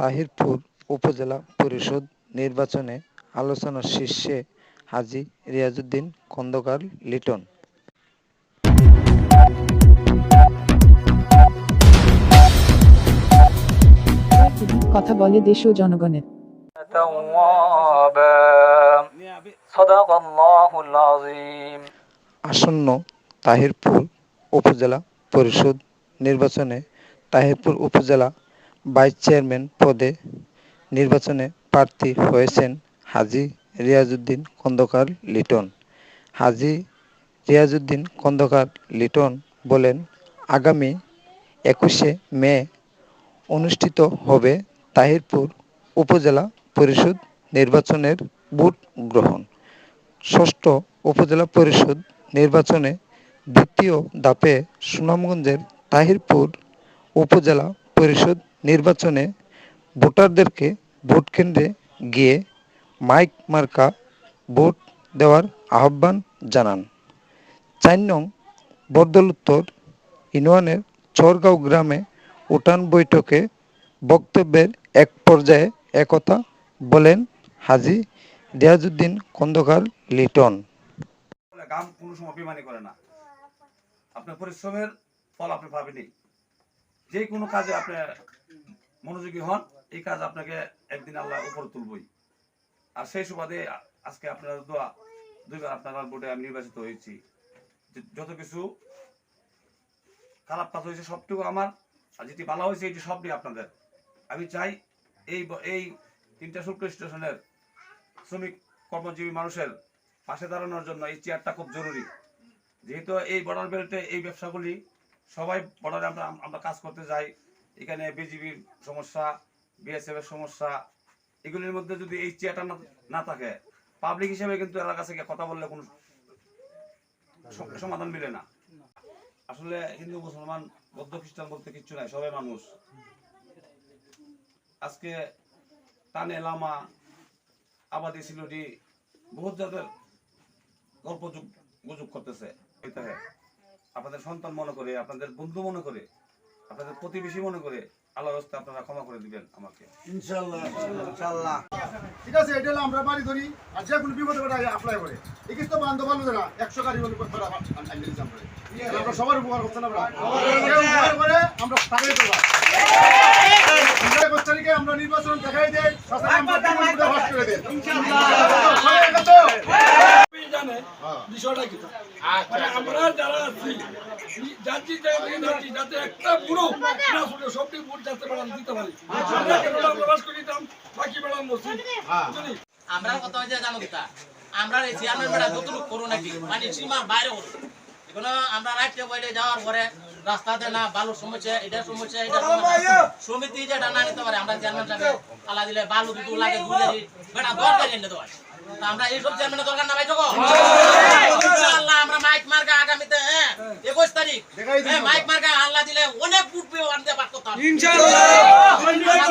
তাহিরপুর উপজেলা পরিষদ নির্বাচনে আলোচনার শীর্ষে হাজি রিয়াজুদ্দিন খন্দকার লিটন। কথা বলে দেশ ও জনগণের। আসন্ন তাহিরপুর উপজেলা পরিষদ নির্বাচনে তাহিরপুর উপজেলা ভাইস চেয়ারম্যান পদে নির্বাচনে প্রার্থী হয়েছেন হাজি রিয়াজউদ্দিন খন্দকার লিটন। হাজি রিয়াজউদ্দিন খন্দকার লিটন বলেন, আগামী একুশে মে অনুষ্ঠিত হবে তাহিরপুর উপজেলা পরিষদ নির্বাচনের ভোট গ্রহণ। ষষ্ঠ উপজেলা পরিষদ নির্বাচনে দ্বিতীয় ধাপে সুনামগঞ্জের তাহিরপুর উপজেলা পরিষদ নির্বাচনে ভোটারদেরকে ভোট কেন্দ্রে গিয়ে মাইক মার্কা ভোট দেওয়ার আহ্বান জানান। চার নং বরদলুত্তর ইউনিয়নের চরগাঁও গ্রামে উঠান বৈঠকে বক্তব্যের এক পর্যায়ে একথা বলেন হাজি রিয়াজউদ্দিন খন্দকার লিটন। কোনো সময় বেমানি করে না। আপনার পরিশ্রমের ফল আপনি পাবেনই। যে কোনো কাজে আপনি মনোযোগী হন, এই কাজ আপনাকে একদিন আল্লাহ উপরে তুলবই। আর সেই সুবাদে আজকে আপনার দোয়া, দুইবার আপনার বোর্ডে আমি নির্বাচিত হয়েছি। যত কিছু খারাপ কাজ হয়েছে সবটুকু আমার, আর যেটি ভালো হয়েছে এটি সবটি আপনাদের। আমি চাই এই এই তিনটা শুল্ক স্টেশনের শ্রমিক কর্মজীবী মানুষের পাশে দাঁড়ানোর জন্য এই চেয়ারটা খুব জরুরি। যেহেতু এই বর্ডার বেল্টে এই ব্যবসাগুলি সবাই বর্ডারে আমরা আমরা কাজ করতে যাই এখানে বিজিবির সমস্যা বিএসএফ এর সমস্যা, এগুলির মধ্যে যদি এই চেয়ারটা না- থাকে পাবলিক হিসেবে কিন্তু এলাকা থেকে কথা বললে কোনো সমাধান মিলে না। আসলে হিন্দু, মুসলমান, বৌদ্ধ, খ্রিস্টান বলতে কিচ্ছু নাই, সবাই মানুষ। আজকে টানে লামা, আবাদি, সিলুটি বহুত জাতের গল্প গুজব করতেছে। হ্যাঁ। আপনাদের সন্তান মনে করে, আপনাদের বন্ধু মনে করে আপনাদের প্রতিবেশী মনে করে আল্লাহ রাস্তায় আপনারা ক্ষমা করে দিবেন আমাকে। ঠিক আছে এটা হলো আমরা বাড়ি ধরি আর যে কোনো বিপদে পড়ে অ্যাপ্লাই করে। এই কিন্তু বান্ধব বান্ধব একশো গাড়ি হলে করে আমরা সবার উপকার করছেন আমরা। উপকার করে আমরা তাকাই দেবো তারিখে আমরা নির্বাচন দেখাই দেয় করে বিষয়টা কি? মানে আমরা যারা আছি আমরা কেননা জানো কিতা আমরা চেয়ারম্যান করো নাকি মানে সীমার বাইরে করো এগুলো আমরা রাইটে বইলে যাওয়ার পরে রাস্তাতে না বালুর সমস্যা, এটার সমস্যা এটা সমিতি যেটা না নিতে পারে, আমরা চেয়ারম্যান সাহেব দিলে বালু দুটো লাগে দুলে বেটা দরকার আমরা এইসব চেয়ারম্যানের দরকার না ভাই, তো আমরা মাইক হ্যাঁ একুশ তারিখ। হ্যাঁ, মাইক মার্কা আল্লাহ দিলে অনেক ফুটবে আনতে পারতাম ইনশাআল্লাহ।